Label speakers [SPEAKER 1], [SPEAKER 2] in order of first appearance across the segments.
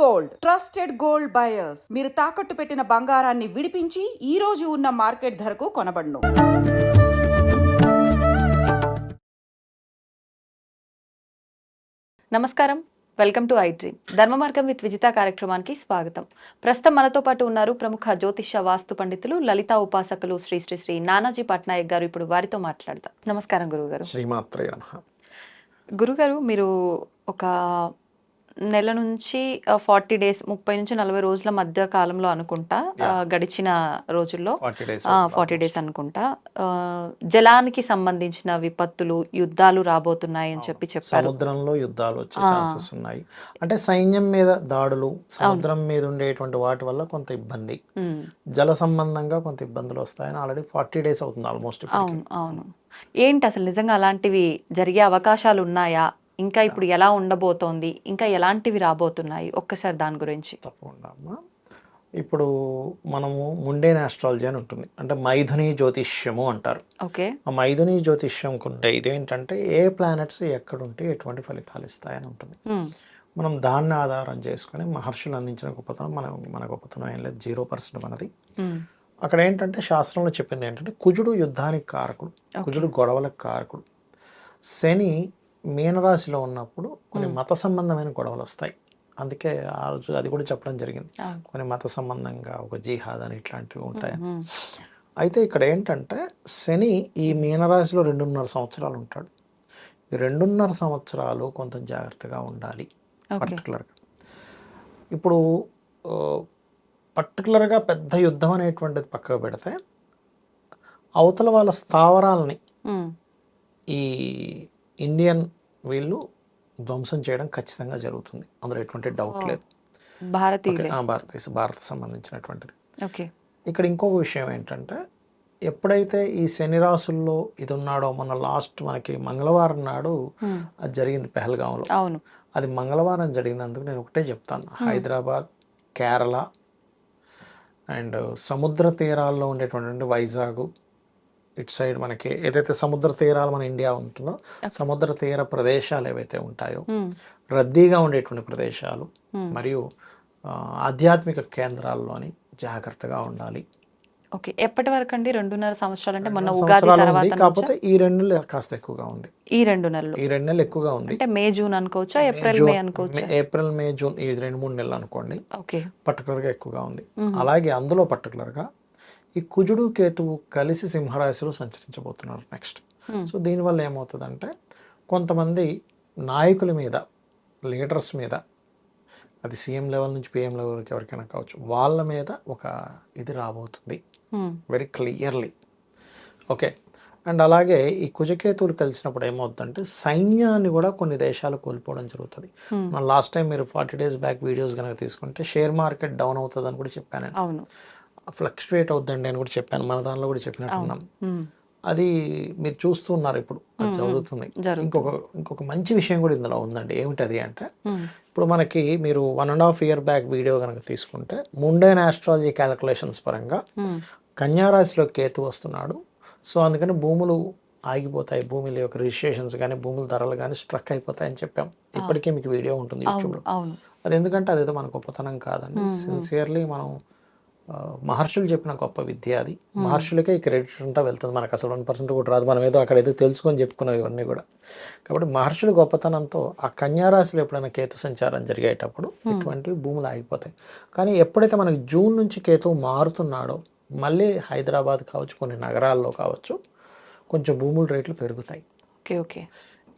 [SPEAKER 1] Gold. Trusted gold buyers. మీరు తాకట్టు పెట్టిన బంగారాన్ని విడిపించి ఈ రోజు ఉన్న మార్కెట్ ధరకు కొనబడును.
[SPEAKER 2] నమస్కారం. వెల్కమ్ టు ఐ డ్రీమ్ ధర్మ మార్గం విత్ విజిత కార్యక్రమానికి స్వాగతం. ప్రస్తుతం మనతో పాటు ఉన్నారు ప్రముఖ జ్యోతిష వాస్తు పండితులు లలిత ఉపాసకులు శ్రీ శ్రీ శ్రీ నానాజీ పట్నాయక్ గారు. ఇప్పుడు వారితో మాట్లాడదాం. నమస్కారం గురుగారు
[SPEAKER 3] శ్రీమాత్రే నమ.
[SPEAKER 2] గురుగారు మీరు ఒక నెల నుంచి ఫార్టీ డేస్ ముప్పై నుంచి నలభై రోజుల మధ్య కాలంలో అనుకుంటా. గడిచిన రోజుల్లో.
[SPEAKER 3] ఫార్టీ డేస్
[SPEAKER 2] అనుకుంటా. జలానికి సంబంధించిన విపత్తులు యుద్ధాలు రాబోతున్నాయి అని చెప్పి చెప్పారు.
[SPEAKER 3] సముద్రంలో యుద్ధాలు వచ్చే. ఛాన్సెస్ ఉన్నాయి. అంటే సైన్యం మీద దాడులు సముద్రం మీద ఉండేటువంటి వాటి వల్ల కొంత ఇబ్బంది. జల సంబంధంగా కొంత ఇబ్బందులు వస్తాయని ఆల్రెడీ ఫార్టీ డేస్ అవుతుంది ఆల్మోస్ట్
[SPEAKER 2] అవును అవును. ఏంటి అసలు నిజంగా అలాంటివి జరిగే అవకాశాలు ఉన్నాయా? ఇంకా ఇప్పుడు ఎలా ఉండబోతోంది? ఇంకా ఎలాంటివి రాబోతున్నాయి? ఒక్కసారి దాని గురించి.
[SPEAKER 3] తప్పకుండా అమ్మా. ఇప్పుడు మనము ముండేన్ ఆస్ట్రాలజీ అని ఉంటుంది. అంటే మైథుని జ్యోతిష్యము అంటారు.
[SPEAKER 2] ఓకే.
[SPEAKER 3] ఆ మైథుని జ్యోతిష్యం ఉంటే ఇదేంటంటే ఏ ప్లానెట్స్ ఎక్కడుంటే ఎటువంటి ఫలితాలు ఇస్తాయని ఉంటుంది. మనం దాన్ని ఆధారం చేసుకొని మహర్షులు అందించిన గొప్పతనం మన మన గొప్పతనం ఏం లేదు. జీరో పర్సెంట్ మనది. అక్కడ ఏంటంటే శాస్త్రంలో చెప్పింది ఏంటంటే కుజుడు యుద్ధానికి కారకుడు కుజుడు గొడవలకు కారకుడు. శని మీనరాశిలో ఉన్నప్పుడు కొన్ని మత సంబంధమైన గొడవలు వస్తాయి. అందుకే ఆ రోజు అది కూడా చెప్పడం జరిగింది. కొన్ని మత సంబంధంగా ఒక జిహాద్ అని ఇట్లాంటివి ఉంటాయి? అయితే ఇక్కడ ఏంటంటే శని ఈ మీనరాశిలో రెండున్నర సంవత్సరాలు ఉంటాడు. ఈ రెండున్నర సంవత్సరాలు కొంత జాగ్రత్తగా ఉండాలి పర్టికులర్గా. ఇప్పుడు పర్టికులర్గా పెద్ద యుద్ధం అనేటువంటిది పక్కకు పెడితే అవతల వాళ్ళ స్థావరాలని ఈ ఇండియన్ వీళ్ళు ధ్వంసం చేయడం ఖచ్చితంగా జరుగుతుంది. అందులో ఎటువంటి డౌట్. లేదు. ఆ, భారతదేశ భారత సంబంధించినటువంటిది.
[SPEAKER 2] ఓకే.
[SPEAKER 3] ఇక్కడ ఇంకొక విషయం ఏంటంటే ఎప్పుడైతే ఈ శని రాసుల్లో ఇది ఉన్నాడో మన లాస్ట్ మనకి మంగళవారం నాడు
[SPEAKER 2] ఉమ్,
[SPEAKER 3] అది జరిగింది పెహల్గాంలో.
[SPEAKER 2] అవును.
[SPEAKER 3] అది మంగళవారం జరిగినందుకు నేను ఒకటే చెప్తాను. హైదరాబాద్ కేరళ అండ్ సముద్ర తీరాల్లో ఉండేటువంటి వైజాగ్ ఇటు సైడ్ మనకి ఏదైతే సముద్ర తీరాలు మన ఇండియా ఉంటుందో సముద్ర తీర ప్రదేశాలు ఏవైతే ఉంటాయో రద్దీగా ఉండేటువంటి ప్రదేశాలు మరియు ఆధ్యాత్మిక కేంద్రాల్లోని జాగ్రత్తగా ఉండాలి.
[SPEAKER 2] ఓకే. ఎప్పటి వరకు అండి? రెండున్నర సంవత్సరాలు అంటే మొన్న ఉగాది తర్వాత?
[SPEAKER 3] కాకపోతే ఈ రెండు నెలలు కాస్త ఎక్కువగా ఉంది.
[SPEAKER 2] ఈ రెండు నెలలు
[SPEAKER 3] ఈ రెండు నెలలు ఎక్కువగా ఉంది.
[SPEAKER 2] అంటే మే జూన్ అనుకోవచ్చా? ఏప్రిల్ మే అనుకోవచ్చా?
[SPEAKER 3] ఏప్రిల్ మే జూన్ ఈ రెండు మూడు నెలలు అనుకోండి.
[SPEAKER 2] ఓకే.
[SPEAKER 3] పర్టికులర్గా ఎక్కువగా ఉంది. అలాగే అందులో పర్టికులర్గా ఈ కుజుడు కేతువు కలిసి సింహరాశిలో సంచరించబోతున్నారు నెక్స్ట్.
[SPEAKER 2] ఉమ్,
[SPEAKER 3] సో దీనివల్ల ఏమవుతుందంటే కొంతమంది నాయకుల మీద లీడర్స్ మీద అది సీఎం లెవెల్ నుంచి పిఎం లెవెల్కి ఎవరికైనా కావచ్చు వాళ్ళ మీద ఒక ఇది రాబోతుంది. వెరీ క్లియర్లీ ఓకే అండ్ అలాగే ఈ కుజకేతువులు కలిసినప్పుడు ఏమవుతుందంటే సైన్యాన్ని కూడా కొన్ని దేశాలు కోల్పోవడం జరుగుతుంది.
[SPEAKER 2] ఉమ్,
[SPEAKER 3] మన లాస్ట్ టైం మీరు ఫార్టీ డేస్ బ్యాక్ వీడియోస్ కనుక తీసుకుంటే షేర్ మార్కెట్ డౌన్ అవుతుంది అని కూడా చెప్పాను ఫ్లక్చువేట్ అవుతుందండి అని కూడా చెప్పాను. మన దానిలో కూడా చెప్పినట్టున్నాం అది మీరు చూస్తున్నారు ఇప్పుడు. అది. జరుగుతుంది. ఇంకొక ఇంకొక మంచి విషయం కూడా ఇందులో ఉందండి. ఏమిటది అంటే ఇప్పుడు మనకి మీరు one and half year back video కనుక తీసుకుంటే ముండైన్ ఆస్ట్రాలజీ క్యాలిక్యులేషన్స్ పరంగా కన్యారాశిలో కేతు వస్తున్నాడు. సో అందుకని భూములు ఆగిపోతాయి. భూముల యొక్క రిజిస్ట్రేషన్స్ కానీ భూముల ధరలు కానీ స్ట్రక్ అయిపోతాయని చెప్పాం. ఇప్పటికే మీకు వీడియో ఉంటుంది యూట్యూబ్లో. అది ఎందుకంటే అదేదో మన గొప్పతనం కాదండి. సిన్సియర్లీ మనం మహర్షులు చెప్పిన గొప్ప విద్య అది. మహర్షులకే ఈ క్రెడిట్ అంతా వెళ్తుంది. మనకు అసలు వన్ పర్సెంట్ కూడా రాదు. మనం ఏదో అక్కడ ఏదో తెలుసుకొని చెప్పుకున్నాం ఇవన్నీ కూడా. కాబట్టి మహర్షుల గొప్పతనంతో ఆ కన్యారాశిలో ఎప్పుడైనా కేతు సంచారం జరిగేటప్పుడు ఇటువంటివి భూములు ఆగిపోతాయి. కానీ ఎప్పుడైతే మనకి జూన్ నుంచి కేతు మారుతున్నాడో మళ్ళీ హైదరాబాద్ కావచ్చు కొన్ని నగరాల్లో కావచ్చు కొంచెం భూముల రేట్లు పెరుగుతాయి.
[SPEAKER 2] Okay okay.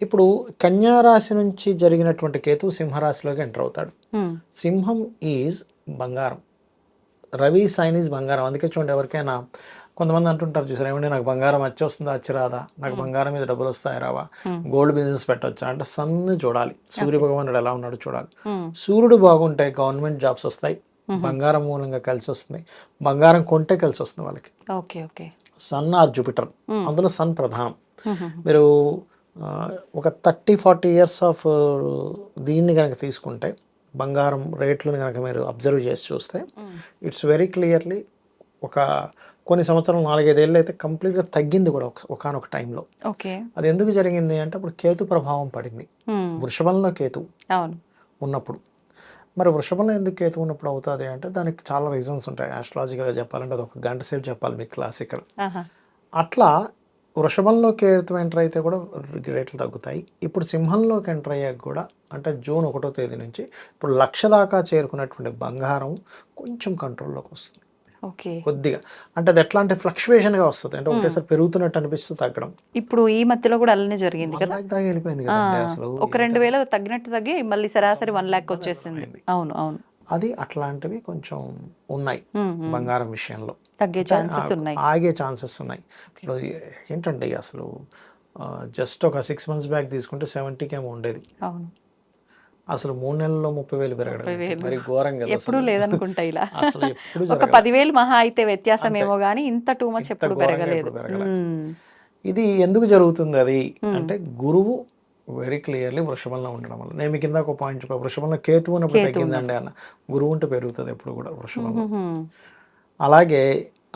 [SPEAKER 3] ఇప్పుడు కన్యారాశి నుంచి జరిగినటువంటి కేతు సింహరాశిలోకి ఎంటర్ అవుతాడు. సింహం ఈజ్ బంగారం. రవి సైన్ ఈజ్ బంగారం. అందుకే చూడండి ఎవరికైనా కొంతమంది అంటుంటారు చూసారు ఏమంటే నాకు బంగారం వచ్చి వస్తుందా వచ్చి రాదా? నాకు బంగారం మీద డబ్బులు వస్తాయి రావా. గోల్డ్ బిజినెస్ పెట్టొచ్చా? అంటే సన్ చూడాలి. సూర్య భగవానుడు ఎలా ఉన్నాడు చూడాలి. సూర్యుడు బాగుంటే గవర్నమెంట్ జాబ్స్ వస్తాయి. బంగారం మూలంగా కలిసి వస్తుంది. బంగారం కొంటే కలిసి వస్తుంది వాళ్ళకి.
[SPEAKER 2] Okay okay.
[SPEAKER 3] Sun or Jupiter. అందులో సన్ ప్రధానం. మీరు ఒక థర్టీ ఫార్టీ ఇయర్స్ ఆఫ్ దీన్ని కనుక తీసుకుంటే బంగారం రేట్లను కనుక మీరు అబ్జర్వ్ చేసి చూస్తే ఇట్స్ వెరీ క్లియర్లీ ఒక కొన్ని సంవత్సరాలు నాలుగైదేళ్ళు అయితే కంప్లీట్గా తగ్గింది కూడా ఒక ఒకనొక టైంలో.
[SPEAKER 2] ఓకే.
[SPEAKER 3] అది ఎందుకు జరిగింది అంటే అప్పుడు కేతు ప్రభావం పడింది. వృషభంలో కేతు ఉన్నప్పుడు. మరి వృషభంలో ఎందుకు కేతు ఉన్నప్పుడు అవుతుంది అంటే దానికి చాలా రీజన్స్ ఉంటాయి. ఆస్ట్రాలజికల్గా చెప్పాలంటే అది ఒక గంట సేపు చెప్పాలి మీకు క్లాస్ ఇక్కడ. అట్లా వృషభంలో కేతు ఎంటర్ అయితే కూడా రేట్లు తగ్గుతాయి. ఇప్పుడు సింహంలోకి ఎంటర్ అయ్యాక కూడా అంటే జూన్ ఒకటో తేదీ నుంచి ఇప్పుడు లక్ష దాకా చేరుకున్నటువంటి బంగారం కొంచెం కంట్రోల్లోకి వస్తుంది.
[SPEAKER 2] ఓకే.
[SPEAKER 3] కొద్దిగా. అంటే అది ఎట్లా అంటే ఫ్లక్చువేషన్గా వస్తుంది? అంటే ఒకటేసారి పెరుగుతున్నట్టు అనిపిస్తుంది తగ్గడం.
[SPEAKER 2] ఇప్పుడు ఈ మధ్యలో కూడా అలానే జరిగింది కదా?
[SPEAKER 3] దాకా వెళ్ళిపోయింది అసలు.
[SPEAKER 2] ఒక రెండు వేలు తగ్గినట్టు తగ్గి మళ్ళీ సరాసరి వన్ ల్యాక్ వచ్చేసింది. అవును అవును.
[SPEAKER 3] అది అట్లాంటివి కొంచెం ఉన్నాయి. బంగారం విషయంలో.
[SPEAKER 2] తగ్గే ఛాన్సెస్ ఉన్నాయి.
[SPEAKER 3] ఆగే ఛాన్సెస్ ఉన్నాయి. ఇప్పుడు ఏంటంటే అసలు జస్ట్ ఒక సిక్స్ మంత్స్ బ్యాక్ తీసుకుంటే సెవెంటీకి ఏమో ఉండేది.
[SPEAKER 2] అవును.
[SPEAKER 3] అసలు మూడు నెలల్లో ముప్పై వేలు పెరగడం. మరి ఘోరం కదా
[SPEAKER 2] ఎప్పుడూ. లేదనుకుంటా ఇలా
[SPEAKER 3] అసలు ఎప్పుడు
[SPEAKER 2] ఒక. పదివేలు మహా అయితే వ్యత్యాసం. ఏమో గానీ ఇంత టూ మచ్ ఎప్పుడు పెరగలేదు
[SPEAKER 3] ఇది ఎందుకు జరుగుతుంది అది. అంటే గురువు వెరీ క్లియర్లీ వృషభంలో ఉండడం వల్ల నేను కింద ఒక పాయింట్ చెప్పా వృషభంలో కేతు ఉన్నప్పుడు తగ్గిందండి అన్న గురువు ఉంటే పెరుగుతుంది ఎప్పుడు కూడా వృషభంలో. అలాగే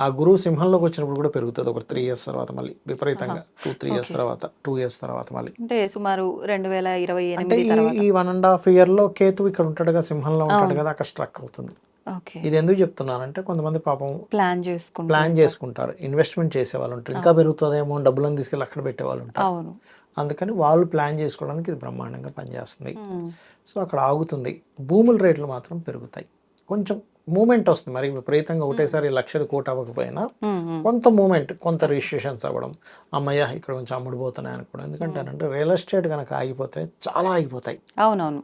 [SPEAKER 3] ఆ గురువు సింహంలోకి వచ్చినప్పుడు కూడా పెరుగుతుంది. ఒక త్రీ ఇయర్స్ తర్వాత మళ్ళీ విపరీతంగా. Two three years. తర్వాత టూ ఇయర్స్ తర్వాత మళ్ళీ.
[SPEAKER 2] అంటే సుమారు రెండు వేల ఇరవై
[SPEAKER 3] అంటే ఈ వన్ అండ్ హాఫ్ ఇయర్లో కేతు ఇక్కడ ఉంటాడు కదా సింహంలో ఉంటాడు. కదా అక్కడ స్ట్రక్ అవుతుంది.
[SPEAKER 2] ఓకే
[SPEAKER 3] ఇది ఎందుకు చెప్తున్నానంటే కొంతమంది పాపం
[SPEAKER 2] ప్లాన్ చేసుకుంటా
[SPEAKER 3] ప్లాన్ చేసుకుంటారు. ఇన్వెస్ట్మెంట్ చేసే వాళ్ళు ఉంటారు. ఇంకా పెరుగుతుందేమో అని డబ్బులను తీసుకెళ్ళి అక్కడ పెట్టే వాళ్ళు ఉంటారు అందుకని వాళ్ళు ప్లాన్ చేసుకోవడానికి ఇది బ్రహ్మాండంగా పనిచేస్తుంది. సో అక్కడ ఆగుతుంది. భూముల రేట్లు మాత్రం పెరుగుతాయి. కొంచెం మూమెంట్ వస్తుంది. మరి విపరీతంగా ఒకటేసారి లక్షది కోట్ అవ్వకపోయినా. కొంత మూమెంట్ కొంత రిజిస్ట్రేషన్స్ అవ్వడం. అమ్మయ్య ఇక్కడ కొంచెం అమ్ముడుపోతున్నాయి అనుకోవడం. ఎందుకంటే అంటే రియల్ ఎస్టేట్ కనుక ఆగిపోతే చాలా ఆగిపోతాయి.
[SPEAKER 2] అవునవును.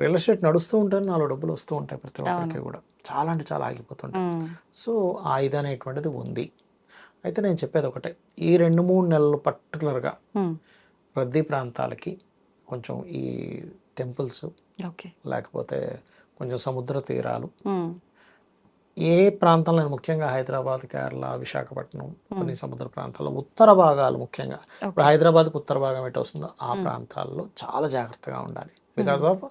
[SPEAKER 3] రియల్ ఎస్టేట్ నడుస్తూ ఉంటే నాలుగు డబ్బులు వస్తూ ఉంటాయి ప్రతి ఒక్కరికి కూడా. చాలా అంటే చాలా ఆగిపోతుంటాయి. సో ఆ ఇది అనేటువంటిది ఉంది. అయితే నేను చెప్పేది ఒకటే. ఈ రెండు మూడు నెలలు పర్టికులర్గా రద్దీ ప్రాంతాలకి కొంచెం ఈ టెంపుల్స్
[SPEAKER 2] ఓకే.
[SPEAKER 3] లేకపోతే కొంచెం సముద్ర తీరాలు. ఏ ప్రాంతంలో ముఖ్యంగా హైదరాబాద్ కేరళ విశాఖపట్నం కొన్ని సముద్ర ప్రాంతాల్లో ఉత్తర భాగాలు ముఖ్యంగా. ఇప్పుడు హైదరాబాద్కి ఉత్తర భాగం ఎటు వస్తుందో ఆ ప్రాంతాల్లో చాలా జాగ్రత్తగా ఉండాలి. బికాస్ ఆఫ్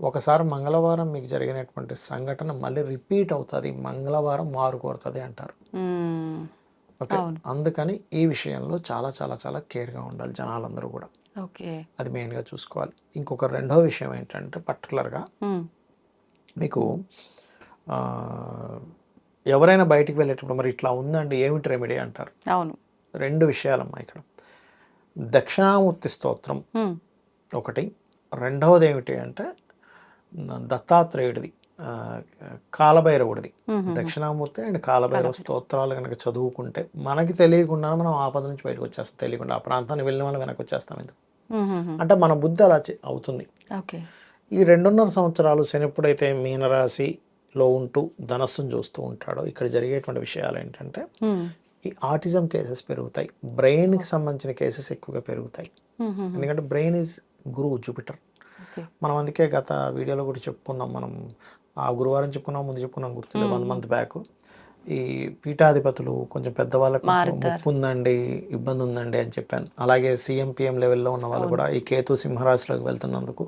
[SPEAKER 3] ఒకసారి మంగళవారం మీకు జరిగినటువంటి సంఘటన మళ్ళీ రిపీట్ అవుతుంది మంగళవారం మారు కోరుతుంది అంటారు ఓకే. అందుకని ఈ విషయంలో చాలా చాలా చాలా కేర్గా ఉండాలి జనాలందరూ కూడా.
[SPEAKER 2] ఓకే.
[SPEAKER 3] అది మెయిన్గా చూసుకోవాలి. ఇంకొక రెండో విషయం ఏంటంటే పర్టికులర్గా మీకు ఎవరైనా బయటికి వెళ్ళేటప్పుడు మరి ఇట్లా ఉందండి ఏమిటి రెమెడీ అంటారు?
[SPEAKER 2] అవును.
[SPEAKER 3] రెండు విషయాలమ్మా ఇక్కడ. దక్షిణామూర్తి స్తోత్రం ఒకటి. రెండవది ఏమిటి అంటే దత్తాత్రేయుడిది కాలభైరవుడిది. దక్షిణామూర్తి అండ్ కాలభైరవ స్తోత్రాలు కనుక చదువుకుంటే మనకి తెలియకుండా మనం ఆపద నుంచి బయటకు వచ్చేస్తాం తెలియకుండా ఆ ప్రాంతాన్ని వెళ్ళిన వాళ్ళు వెనక్కి వచ్చేస్తాం ఎందుకు. అంటే మన బుద్ధి అలా అవుతుంది.
[SPEAKER 2] ఓకే.
[SPEAKER 3] ఈ రెండున్నర సంవత్సరాలు శని ఎప్పుడైతే మీనరాశిలో ఉంటూ ధనస్సును చూస్తూ ఉంటాడో ఇక్కడ జరిగేటువంటి విషయాలు ఏంటంటే ఈ ఆటిజం కేసెస్ పెరుగుతాయి. బ్రెయిన్కి సంబంధించిన కేసెస్ ఎక్కువగా పెరుగుతాయి. ఎందుకంటే బ్రెయిన్ ఈజ్ గురువు జూపిటర్. మనం అందుకే గత వీడియోలో కూడా చెప్పుకున్నాం మనం ఆ గురువారం చెప్పుకున్నాం ముందు చెప్పుకున్నాం గుర్తులేదు వన్ మంత్ బ్యాక్. ఈ పీఠాధిపతులు కొంచెం పెద్దవాళ్ళకి. ముప్పు ఉందండి ఇబ్బంది ఉందండి అని చెప్పాను. అలాగే సీఎం పిఎం లెవెల్లో ఉన్న వాళ్ళు కూడా ఈ కేతు సింహరాశిలోకి వెళ్తున్నందుకు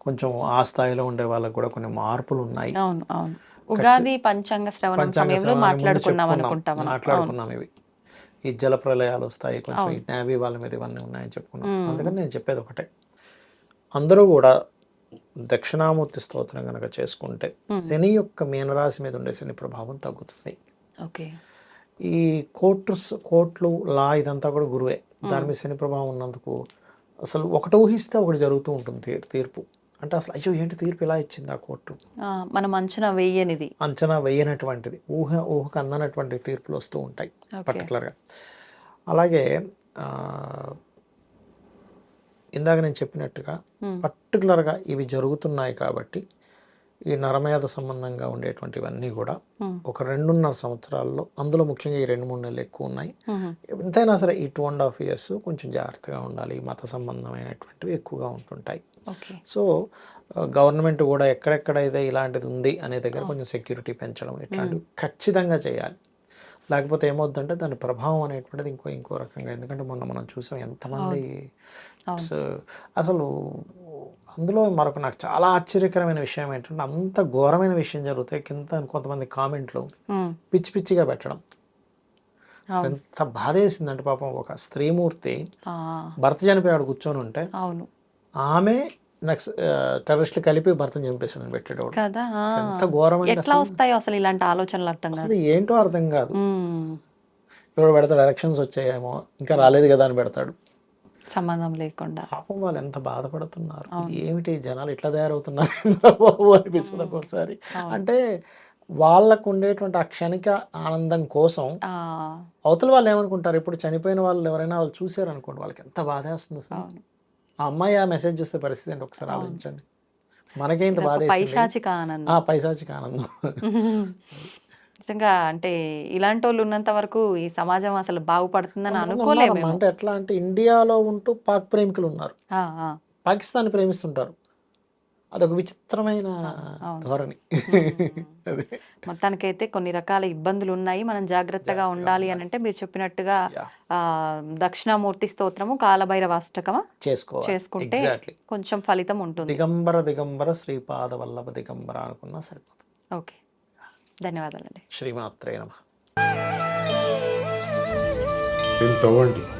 [SPEAKER 3] కొంచెం ఆ స్థాయిలో ఉండే వాళ్ళకి కూడా కొన్ని మార్పులు ఉన్నాయి
[SPEAKER 2] అవును. అవును ఉగాది పంచాంగ శ్రవణం సమయంలో మాట్లాడుకున్నాం. అనుకుంటా.
[SPEAKER 3] ఇవి. ఈ జల ప్రళయాలు వస్తాయి కొంచెం ఈ. నేవీ వాళ్ళ మీద ఇవన్నీ ఉన్నాయని చెప్పుకున్నాం. అందుకని నేను చెప్పేది ఒకటే. అందరూ కూడా దక్షిణామూర్తి స్తోత్రం కనుక చేసుకుంటే. శని యొక్క మీనరాశి మీద ఉండే శని ప్రభావం తగ్గుతుంది.
[SPEAKER 2] ఓకే.
[SPEAKER 3] ఈ కోర్టుస్ కోర్టులు లా ఇదంతా కూడా గురువే. దాని మీద శని ప్రభావం ఉన్నందుకు అసలు ఒకటి ఊహిస్తే ఒకటి జరుగుతూ ఉంటుంది తీర్- తీర్పు. అంటే అసలు అయ్యో ఏంటి తీర్పు ఇలా ఇచ్చింది ఆ కోర్టు?
[SPEAKER 2] మనం అంచనా వేయనిది.
[SPEAKER 3] అంచనా వేయనటువంటిది ఊహ ఊహకు అందనటువంటి తీర్పులు వస్తూ ఉంటాయి పర్టికులర్గా. అలాగే ఇందాక నేను చెప్పినట్టుగా పర్టికులర్గా ఇవి జరుగుతున్నాయి కాబట్టి ఈ నరమేధ సంబంధంగా ఉండేటువంటివన్నీ కూడా ఒక రెండున్నర సంవత్సరాల్లో అందులో ముఖ్యంగా ఈ రెండు మూడు నెలలు ఎక్కువ ఉన్నాయి. ఎంతైనా సరే ఈ టూ అండ్ హాఫ్ ఇయర్స్ కొంచెం జాగ్రత్తగా ఉండాలి మత సంబంధమైనటువంటివి ఎక్కువగా ఉంటుంటాయి. సో గవర్నమెంట్ కూడా ఎక్కడెక్కడైతే ఇలాంటిది ఉంది అనే దగ్గర కొంచెం సెక్యూరిటీ పెంచడం ఇట్లాంటివి ఖచ్చితంగా చేయాలి. లేకపోతే ఏమవుతుందంటే దాని ప్రభావం అనేటువంటిది ఇంకో ఇంకో రకంగా ఎందుకంటే మొన్న మనం చూసాం ఎంతమంది అసలు అందులో మరొక నాకు చాలా ఆశ్చర్యకరమైన విషయం ఏంటంటే అంత ఘోరమైన విషయం జరుగుతాయి కింద కొంతమంది కామెంట్లు
[SPEAKER 2] ఉమ్,
[SPEAKER 3] పిచ్చి పిచ్చిగా పెట్టడం. ఎంత బాధ వేసిందంటే పాపం ఒక స్త్రీమూర్తి భర్త చనిపోయాడు కూర్చొని ఉంటే
[SPEAKER 2] అవును.
[SPEAKER 3] ఆమె నెక్స్ట్ టెర్రరిస్టులు కలిపి భర్తను
[SPEAKER 2] కదా ఆ.
[SPEAKER 3] అసలు ఎంత ఘోరమైన
[SPEAKER 2] ఎట్లా వస్తాయో అసలు ఇలాంటి ఆలోచనలు అర్థం కాదు.
[SPEAKER 3] ఏంటో అర్థం కాదు. ఇప్పుడు పెడతాడు ఎలక్షన్స్ వచ్చాయేమో ఇంకా రాలేదు కదా అని పెడతాడు.
[SPEAKER 2] సంబంధం లేకుండా.
[SPEAKER 3] పాపం వాళ్ళు ఎంత బాధపడుతున్నారు. ఏమిటి జనాలు ఇట్లా తయారవుతున్నారు బాబు అనిపిస్తుంది ఒక్కోసారి. అంటే వాళ్ళకు ఉండేటువంటి ఆ క్షణిక ఆనందం కోసం అవతల వాళ్ళు ఏమనుకుంటారు? ఇప్పుడు చనిపోయిన వాళ్ళు ఎవరైనా వాళ్ళు చూసారు అనుకోండి వాళ్ళకి ఎంత బాధ వేస్తుంది అసలు ఆ అమ్మాయి ఆ మెసేజ్ చూస్తే పరిస్థితి ఏంటి? ఒకసారి ఆలోచించండి. మనకే ఇంత బాధ.
[SPEAKER 2] పైశాచిక ఆనందం.
[SPEAKER 3] ఆ పైశాచిక ఆనందం.
[SPEAKER 2] నిజంగా అంటే ఇలాంటి వాళ్ళు ఉన్నంత వరకు ఈ సమాజం అసలు బాగుపడుతుందని అనుకోలేము.
[SPEAKER 3] అంటే ఎట్లా అంటే ఇండియాలో ఉంటూ పాక్ ప్రేమికులు ఉన్నారు. పాకిస్తాన్ ప్రేమిస్తుంటారు. అదొక విచిత్రమైన. ధోరణి. అదే.
[SPEAKER 2] మొత్తానికైతే కొన్ని రకాల ఇబ్బందులు ఉన్నాయి. మనం జాగ్రత్తగా ఉండాలి అని అంటే మీరు చెప్పినట్టుగా దక్షిణామూర్తి స్తోత్రము కాలభైరవ అష్టకమా
[SPEAKER 3] చేసుకోవాలి.
[SPEAKER 2] చేసుకుంటే
[SPEAKER 3] ఎగ్జాక్ట్లీ
[SPEAKER 2] కొంచెం ఫలితం ఉంటుంది.
[SPEAKER 3] దిగంబర దిగంబర శ్రీపాద వల్లభ దిగంబర అనుకున్నా సరిపోతుంది.
[SPEAKER 2] ఓకే. ధన్యవాదాలండి.
[SPEAKER 3] శ్రీమాత్రే నమ.